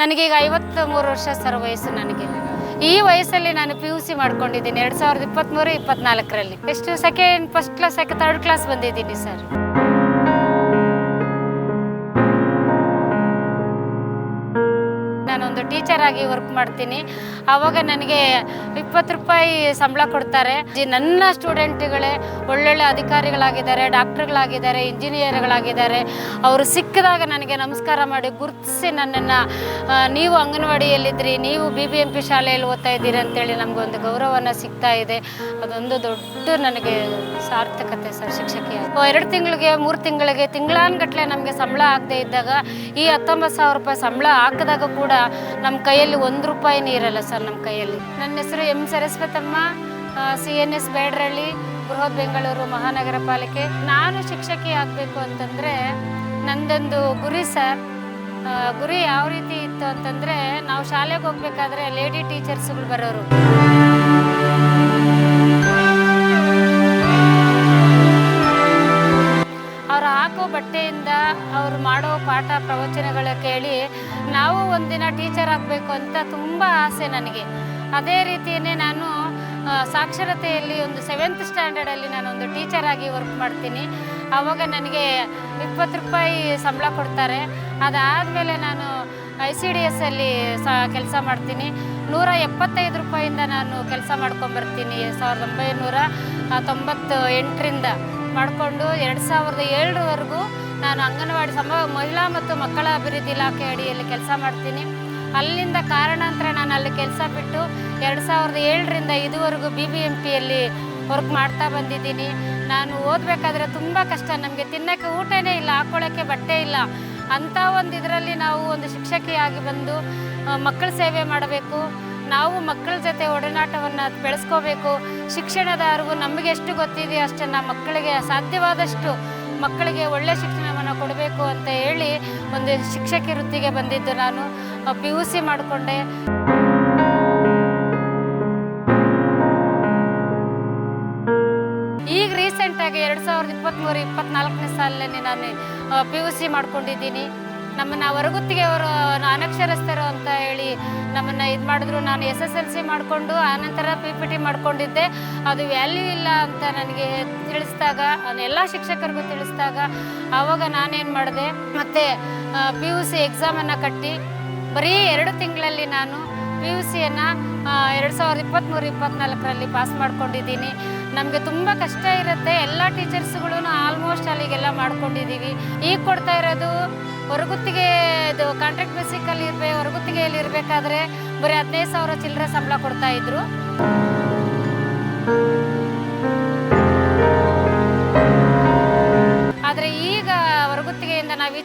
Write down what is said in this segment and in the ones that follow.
ನನಗೀಗ ಐವತ್ತು ಮೂರು ವರ್ಷ ಸರ್ ವಯಸ್ಸು ನನಗೆ. ಈ ವಯಸ್ಸಲ್ಲಿ ನಾನು ಪಿ ಯು ಸಿ ಮಾಡ್ಕೊಂಡಿದ್ದೀನಿ. ಎರಡು ಸಾವಿರದ ಇಪ್ಪತ್ತ್ಮೂರು ಇಪ್ಪತ್ನಾಲ್ಕರಲ್ಲಿ. ಎಷ್ಟು ಸೆಕೆಂಡ್ ಫಸ್ಟ್ ಕ್ಲಾಸ್ ಸೆಕೆ ಥರ್ಡ್ ಕ್ಲಾಸ್ ಬಂದಿದ್ದೀನಿ ಸರ್. ಟೀಚರ್ ಆಗಿ ವರ್ಕ್ ಮಾಡ್ತೀನಿ. ಆವಾಗ ನನಗೆ ಇಪ್ಪತ್ತು ರೂಪಾಯಿ ಸಂಬಳ ಕೊಡ್ತಾರೆ. ನನ್ನ ಸ್ಟೂಡೆಂಟ್ಗಳೇ ಒಳ್ಳೊಳ್ಳೆ ಅಧಿಕಾರಿಗಳಾಗಿದ್ದಾರೆ, ಡಾಕ್ಟರ್ಗಳಾಗಿದ್ದಾರೆ, ಇಂಜಿನಿಯರ್ಗಳಾಗಿದ್ದಾರೆ. ಅವರು ಸಿಕ್ಕಿದಾಗ ನನಗೆ ನಮಸ್ಕಾರ ಮಾಡಿ ಗುರುತಿಸಿ ನನ್ನನ್ನು ನೀವು ಅಂಗನವಾಡಿಯಲ್ಲಿದ್ದೀರಿ ನೀವು ಬಿ ಬಿ ಎಂ ಪಿ ಶಾಲೆಯಲ್ಲಿ ಓದ್ತಾ ಇದ್ದೀರಿ ಅಂತೇಳಿ ನಮಗೊಂದು ಗೌರವನ ಸಿಗ್ತಾ ಇದೆ. ಅದೊಂದು ದೊಡ್ಡ ನನಗೆ ಸಾರ್ಥಕತೆ ಸರ್, ಶಿಕ್ಷಕಿ ಎರಡು ತಿಂಗಳಿಗೆ, ಮೂರು ತಿಂಗಳಿಗೆ ತಿಂಗಳಾನ್ಗಟ್ಟಲೆ ನಮಗೆ ಸಂಬಳ ಆಗದೆ ಇದ್ದಾಗ ಈ ಹತ್ತೊಂಬತ್ತು ಸಾವಿರ ರೂಪಾಯಿ ಸಂಬಳ ಹಾಕಿದಾಗ ಕೂಡ ನಮ್ಮ ಕೈಯಲ್ಲಿ ಒಂದು ರೂಪಾಯಿ ನೀರಲ್ಲ ಸರ್ ನಮ್ಮ ಕೈಯಲ್ಲಿ. ನನ್ನ ಹೆಸರು M Saraswathamma C N S Bedrahalli Bruhat Bengaluru Mahanagara ಪಾಲಿಕೆ. ನಾನು ಶಿಕ್ಷಕಿ ಆಗಬೇಕು ಅಂತಂದರೆ ನಂದೊಂದು ಗುರಿ ಸರ್. ಗುರಿ ಯಾವ ರೀತಿ ಇತ್ತು ಅಂತಂದರೆ ನಾವು ಶಾಲೆಗೆ ಹೋಗ್ಬೇಕಾದ್ರೆ ಲೇಡಿ ಟೀಚರ್ಸ್ಗಳು ಬರೋರು. ಆಗಬೇಕು ಅಂತ ತುಂಬ ಆಸೆ ನನಗೆ. ಅದೇ ರೀತಿಯೇ ನಾನು ಸಾಕ್ಷರತೆಯಲ್ಲಿ ಒಂದು ಸೆವೆಂತ್ ಸ್ಟ್ಯಾಂಡರ್ಡಲ್ಲಿ ನಾನೊಂದು ಟೀಚರ್ ಆಗಿ ವರ್ಕ್ ಮಾಡ್ತೀನಿ. ಆವಾಗ ನನಗೆ ಇಪ್ಪತ್ತು ರೂಪಾಯಿ ಸಂಬಳ ಕೊಡ್ತಾರೆ. ಅದಾದಮೇಲೆ ನಾನು ಐ ಸಿ ಡಿ ಎಸ್ಸಲ್ಲಿ ಕೆಲಸ ಮಾಡ್ತೀನಿ. ನೂರ ಎಪ್ಪತ್ತೈದು ರೂಪಾಯಿಂದ ನಾನು ಕೆಲಸ ಮಾಡ್ಕೊಂಬರ್ತೀನಿ. ಸಾವಿರದ ಒಂಬೈನೂರ ತೊಂಬತ್ತು ಎಂಟರಿಂದ ಮಾಡಿಕೊಂಡು ಎರಡು ಸಾವಿರದ ಏಳರವರೆಗೂ ನಾನು ಅಂಗನವಾಡಿ ಸಮ, ಮಹಿಳಾ ಮತ್ತು ಮಕ್ಕಳ ಅಭಿವೃದ್ಧಿ ಇಲಾಖೆ ಅಡಿಯಲ್ಲಿ ಕೆಲಸ ಮಾಡ್ತೀನಿ. ಅಲ್ಲಿಂದ ಕಾರಣಾಂತರ ನಾನು ಅಲ್ಲಿ ಕೆಲಸ ಬಿಟ್ಟು ಎರಡು ಸಾವಿರದ ಏಳರಿಂದ ಇದುವರೆಗೂ ಬಿ ಬಿ ಎಂ ಪಿಯಲ್ಲಿ ವರ್ಕ್ ಮಾಡ್ತಾ ಬಂದಿದ್ದೀನಿ. ನಾನು ಓದಬೇಕಾದ್ರೆ ತುಂಬ ಕಷ್ಟ. ನಮಗೆ ತಿನ್ನೋಕ್ಕೆ ಊಟನೇ ಇಲ್ಲ, ಹಾಕ್ಕೊಳ್ಳೋಕ್ಕೆ ಬಟ್ಟೆ ಇಲ್ಲ. ಅಂಥ ಒಂದು ಇದರಲ್ಲಿ ನಾವು ಒಂದು ಶಿಕ್ಷಕಿಯಾಗಿ ಬಂದು ಮಕ್ಕಳ ಸೇವೆ ಮಾಡಬೇಕು. ನಾವು ಮಕ್ಕಳ ಜೊತೆ ಒಡನಾಟವನ್ನು ಬೆಳೆಸ್ಕೋಬೇಕು. ಶಿಕ್ಷಣದ ಅರಿವು ನಮಗೆ ಎಷ್ಟು ಗೊತ್ತಿದೆಯೋ ಅಷ್ಟನ್ನು ಮಕ್ಕಳಿಗೆ ಸಾಧ್ಯವಾದಷ್ಟು ಮಕ್ಕಳಿಗೆ ಒಳ್ಳೆಯ ಶಿಕ್ಷಣವನ್ನು ಕೊಡಬೇಕು ಅಂತ ಹೇಳಿ ಒಂದು ಶಿಕ್ಷಕಿ ವೃತ್ತಿಗೆ ಬಂದಿದ್ದು ನಾನು. ಪಿ ಯು ಸಿ ಮಾಡಿಕೊಂಡೆ. ಈಗ ರೀಸೆಂಟಾಗಿ ಎರಡು ಸಾವಿರದ ಇಪ್ಪತ್ತ್ಮೂರು ಇಪ್ಪತ್ನಾಲ್ಕನೇ ಸಾಲಿನಲ್ಲಿ ನಾನು ಪಿ ಯು ಸಿ ಮಾಡ್ಕೊಂಡಿದ್ದೀನಿ. ನಮ್ಮನ್ನು ಹೊರಗುತ್ತಿಗೆಯವರು ಅನಕ್ಷರಸ್ಥರು ಅಂತ ಹೇಳಿ ನಮ್ಮನ್ನು ಇದು ಮಾಡಿದ್ರು. ನಾನು ಎಸ್ ಎಸ್ ಎಲ್ ಸಿ ಮಾಡಿಕೊಂಡು ಆನಂತರ ಪಿ ಪಿ ಟಿ ಮಾಡ್ಕೊಂಡಿದ್ದೆ. ಅದು ವ್ಯಾಲ್ಯೂ ಇಲ್ಲ ಅಂತ ನನಗೆ ತಿಳಿಸಿದಾಗ ಎಲ್ಲ ಶಿಕ್ಷಕರಿಗೂ ತಿಳಿಸಿದಾಗ, ಆವಾಗ ನಾನೇನು ಮಾಡಿದೆ, ಮತ್ತು ಪಿ ಯು ಸಿ ಎಕ್ಸಾಮನ್ನು ಕಟ್ಟಿ ಬರೀ ಎರಡು ತಿಂಗಳಲ್ಲಿ ನಾನು ಪಿ ಯು ಸಿಯನ್ನು ಎರಡು ಸಾವಿರದ ಇಪ್ಪತ್ತ್ಮೂರು ಇಪ್ಪತ್ತ್ನಾಲ್ಕರಲ್ಲಿ ಪಾಸ್ ಮಾಡ್ಕೊಂಡಿದ್ದೀನಿ. ನಮಗೆ ತುಂಬ ಕಷ್ಟ ಇರುತ್ತೆ. ಎಲ್ಲ ಟೀಚರ್ಸ್ಗಳು ಆಲ್ಮೋಸ್ಟ್ ಅಲ್ಲಿಗೆಲ್ಲ ಮಾಡ್ಕೊಂಡಿದ್ದೀವಿ. ಈಗ ಕೊಡ್ತಾ ಇರೋದು ಹೊರಗುತ್ತಿಗೆ ಇದು ಕಾಂಟ್ರಾಕ್ಟ್ ಬೇಸಿಕಲ್ಲಿ ಇರಬೇಕು ಹೊರಗುತ್ತಿಗೆಯಲ್ಲಿ ಇರಬೇಕಾದ್ರೆ ಬರೀ ಹದಿನೈದು ಸಾವಿರ ಚಿಲ್ಲರೆ ಸಂಬಳ ಕೊಡ್ತಾ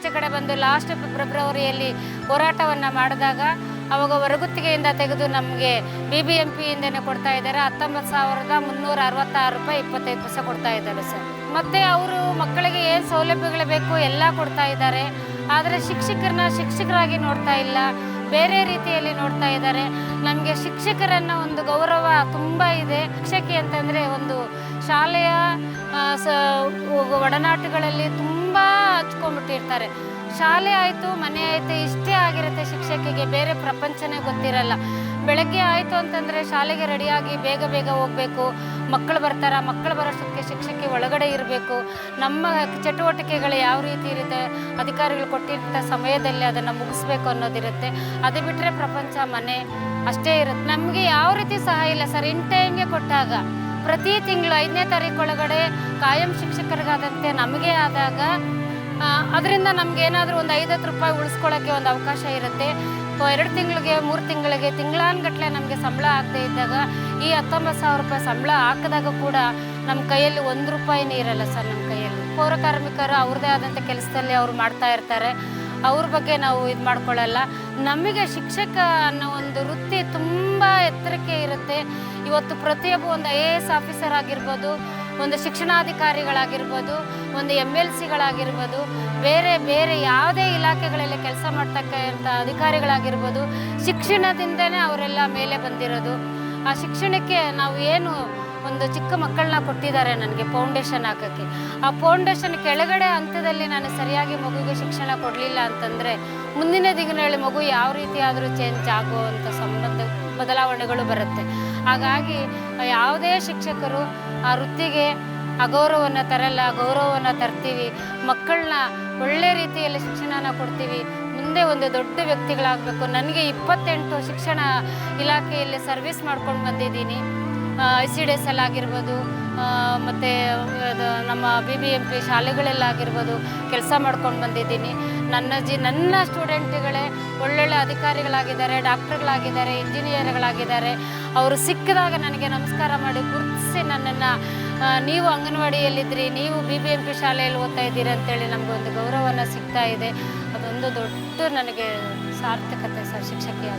ಈಚೆ ಕಡೆ ಬಂದು ಲಾಸ್ಟ್ ಫೆಬ್ರವರಿಯಲ್ಲಿ ಹೋರಾಟವನ್ನು ಮಾಡಿದಾಗ ಅವಾಗ ಹೊರಗುತ್ತಿಗೆಯಿಂದ ತೆಗೆದು ನಮಗೆ ಬಿ ಬಿ ಎಂ ಪಿಯಿಂದನೇ ಕೊಡ್ತಾ ಇದ್ದಾರೆ. ಹತ್ತೊಂಬತ್ತು ಸಾವಿರದ ಮುನ್ನೂರ ಅರವತ್ತಾರು ರೂಪಾಯಿ ಇಪ್ಪತ್ತೈದು ಪೈಸೆ ಕೊಡ್ತಾ ಇದ್ದಾರೆ ಸರ್ ಮತ್ತು ಅವರು ಮಕ್ಕಳಿಗೆ ಏನು ಸೌಲಭ್ಯಗಳು ಬೇಕು ಎಲ್ಲ ಕೊಡ್ತಾ ಇದ್ದಾರೆ. ಆದರೆ ಶಿಕ್ಷಕರನ್ನ ಶಿಕ್ಷಕರಾಗಿ ನೋಡ್ತಾ ಇಲ್ಲ. ಬೇರೆ ರೀತಿಯಲ್ಲಿ ನೋಡ್ತಾ ಇದ್ದಾರೆ. ನಮಗೆ ಶಿಕ್ಷಕರನ್ನ ಒಂದು ಗೌರವ ತುಂಬ ಇದೆ. ಶಿಕ್ಷಕಿ ಅಂತಂದರೆ ಒಂದು ಶಾಲೆಯ ಸ ಒಡನಾಟಗಳಲ್ಲಿ ತುಂಬ ಹಚ್ಕೊಂಡ್ಬಿಟ್ಟಿರ್ತಾರೆ. ಶಾಲೆ ಆಯಿತು, ಮನೆ ಆಯಿತು, ಇಷ್ಟೇ ಆಗಿರುತ್ತೆ ಶಿಕ್ಷಕಿಗೆ, ಬೇರೆ ಪ್ರಪಂಚನೇ ಗೊತ್ತಿರಲ್ಲ. ಬೆಳಗ್ಗೆ ಆಯಿತು ಅಂತಂದರೆ ಶಾಲೆಗೆ ರೆಡಿಯಾಗಿ ಬೇಗ ಬೇಗ ಹೋಗಬೇಕು. ಮಕ್ಕಳು ಬರ್ತಾರ, ಮಕ್ಕಳು ಬರೋಷ್ಟಕ್ಕೆ ಶಿಕ್ಷಕಿ ಒಳಗಡೆ ಇರಬೇಕು. ನಮ್ಮ ಚಟುವಟಿಕೆಗಳು ಯಾವ ರೀತಿ ಇರುತ್ತೆ, ಅಧಿಕಾರಿಗಳು ಕೊಟ್ಟಿರ್ತ ಸಮಯದಲ್ಲಿ ಅದನ್ನು ಮುಗಿಸ್ಬೇಕು ಅನ್ನೋದಿರುತ್ತೆ. ಅದು ಬಿಟ್ಟರೆ ಪ್ರಪಂಚ, ಮನೆ, ಅಷ್ಟೇ ಇರುತ್ತೆ. ನಮಗೆ ಯಾವ ರೀತಿ ಸಹಾಯ ಇಲ್ಲ ಸರ್, ಇನ್ ಟೈಮ್ಗೆ ಕೊಟ್ಟಾಗ. ಪ್ರತಿ ತಿಂಗಳು ಐದನೇ ತಾರೀಕು ಒಳಗಡೆ ಕಾಯಂ ಶಿಕ್ಷಕರಿಗಾದಂತೆ ನಮಗೆ ಆದಾಗ ಅದರಿಂದ ನಮ್ಗೆ ಏನಾದರೂ ಒಂದು ಹತ್ತು ರೂಪಾಯಿ ಉಳಿಸ್ಕೊಳ್ಳೋಕ್ಕೆ ಒಂದು ಅವಕಾಶ ಇರುತ್ತೆ. ಎರಡು ತಿಂಗಳಿಗೆ, ಮೂರು ತಿಂಗಳಿಗೆ, ತಿಂಗಳಾನ್ಗಟ್ಲೆ ನಮಗೆ ಸಂಬಳ ಆಗದೆ ಇದ್ದಾಗ, ಈ ಹತ್ತೊಂಬತ್ತು ಸಾವಿರ ರೂಪಾಯಿ ಸಂಬಳ ಹಾಕಿದಾಗ ಕೂಡ ನಮ್ಮ ಕೈಯಲ್ಲಿ ಒಂದು ರೂಪಾಯಿನೇ ಇರಲ್ಲ ಸರ್ ನಮ್ಮ ಕೈಯಲ್ಲಿ. ಪೌರ ಕಾರ್ಮಿಕರು ಅವ್ರದ್ದೇ ಆದಂಥ ಕೆಲಸದಲ್ಲಿ ಅವರು ಮಾಡ್ತಾ ಇರ್ತಾರೆ. ಅವ್ರ ಬಗ್ಗೆ ನಾವು ಇದು ಮಾಡ್ಕೊಳ್ಳಲ್ಲ. ನಮಗೆ ಶಿಕ್ಷಕ ಅನ್ನೋ ಒಂದು ವೃತ್ತಿ ತುಂಬ ಎತ್ತರಕ್ಕೆ ಇರುತ್ತೆ. ಇವತ್ತು ಪ್ರತಿಯೊಬ್ಬ ಒಂದು ಐ ಎ ಎಸ್ ಆಫೀಸರ್ ಆಗಿರ್ಬೋದು, ಒಂದು ಶಿಕ್ಷಣಾಧಿಕಾರಿಗಳಾಗಿರ್ಬೋದು, ಒಂದು ಎಂ ಎಲ್ ಸಿಗಳಾಗಿರ್ಬೋದು ಬೇರೆ ಬೇರೆ ಯಾವುದೇ ಇಲಾಖೆಗಳಲ್ಲಿ ಕೆಲಸ ಮಾಡ್ತಕ್ಕಂಥ ಅಧಿಕಾರಿಗಳಾಗಿರ್ಬೋದು, ಶಿಕ್ಷಣದಿಂದನೇ ಅವರೆಲ್ಲ ಮೇಲೆ ಬಂದಿರೋದು. ಆ ಶಿಕ್ಷಣಕ್ಕೆ ನಾವು ಏನು ಒಂದು ಚಿಕ್ಕ ಮಕ್ಕಳನ್ನ ಕೊಟ್ಟಿದ್ದಾರೆ ನನಗೆ ಫೌಂಡೇಶನ್ ಹಾಕೋಕ್ಕೆ. ಆ ಫೌಂಡೇಶನ್ ಕೆಳಗಡೆ ಹಂತದಲ್ಲಿ ನಾನು ಸರಿಯಾಗಿ ಮಗುಗೆ ಶಿಕ್ಷಣ ಕೊಡಲಿಲ್ಲ ಅಂತಂದರೆ ಮುಂದಿನ ದಿನಗಳಲ್ಲಿ ಮಗು ಯಾವ ರೀತಿ ಆದರೂ ಚೇಂಜ್ ಆಗುವಂಥ ಸಂಬಂಧ ಬದಲಾವಣೆಗಳು ಬರುತ್ತೆ. ಹಾಗಾಗಿ ಯಾವುದೇ ಶಿಕ್ಷಕರು ಆ ವೃತ್ತಿಗೆ ಅಗೌರವವನ್ನು ತರಲ್ಲ, ಗೌರವವನ್ನು ತರ್ತೀವಿ, ಮಕ್ಕಳನ್ನ ಒಳ್ಳೆ ರೀತಿಯಲ್ಲಿ ಶಿಕ್ಷಣನ ಕೊಡ್ತೀವಿ, ಮುಂದೆ ಒಂದು ದೊಡ್ಡ ವ್ಯಕ್ತಿಗಳಾಗಬೇಕು. ನನಗೆ ಇಪ್ಪತ್ತೆಂಟು ಶಿಕ್ಷಣ ಇಲಾಖೆಯಲ್ಲಿ ಸರ್ವಿಸ್ ಮಾಡ್ಕೊಂಡು ಬಂದಿದ್ದೀನಿ. ಸಿ ಡಿ ಎಸ್ ಅಲ್ಲಿ ಆಗಿರ್ಬೋದು ಮತ್ತು ನಮ್ಮ ಬಿ ಬಿ ಎಂ ಪಿ ಶಾಲೆಗಳಲ್ಲಾಗಿರ್ಬೋದು ಕೆಲಸ ಮಾಡ್ಕೊಂಡು ಬಂದಿದ್ದೀನಿ. ನನ್ನ ಜಿ, ನನ್ನ ಸ್ಟೂಡೆಂಟ್ಗಳೇ ಒಳ್ಳೊಳ್ಳೆ ಅಧಿಕಾರಿಗಳಾಗಿದ್ದಾರೆ, ಡಾಕ್ಟರ್ಗಳಾಗಿದ್ದಾರೆ, ಇಂಜಿನಿಯರ್ಗಳಾಗಿದ್ದಾರೆ. ಅವರು ಸಿಕ್ಕಿದಾಗ ನನಗೆ ನಮಸ್ಕಾರ ಮಾಡಿ ಗುರುತಿಸಿ ನನ್ನನ್ನು ನೀವು ಅಂಗನವಾಡಿಯಲ್ಲಿದ್ದಿರಿ ನೀವು ಬಿ ಬಿ ಎಂ ಪಿ ಶಾಲೆಯಲ್ಲಿ ಓದ್ತಾ ಇದ್ದೀರಿ ಅಂತೇಳಿ ನಮಗೊಂದು ಗೌರವನ ಸಿಗ್ತಾ ಇದೆ. ಅದೊಂದು ದೊಡ್ಡ ನನಗೆ ಸಾರ್ಥಕತೆ ಸರ್ ಶಿಕ್ಷಕಿಯಾಗಿ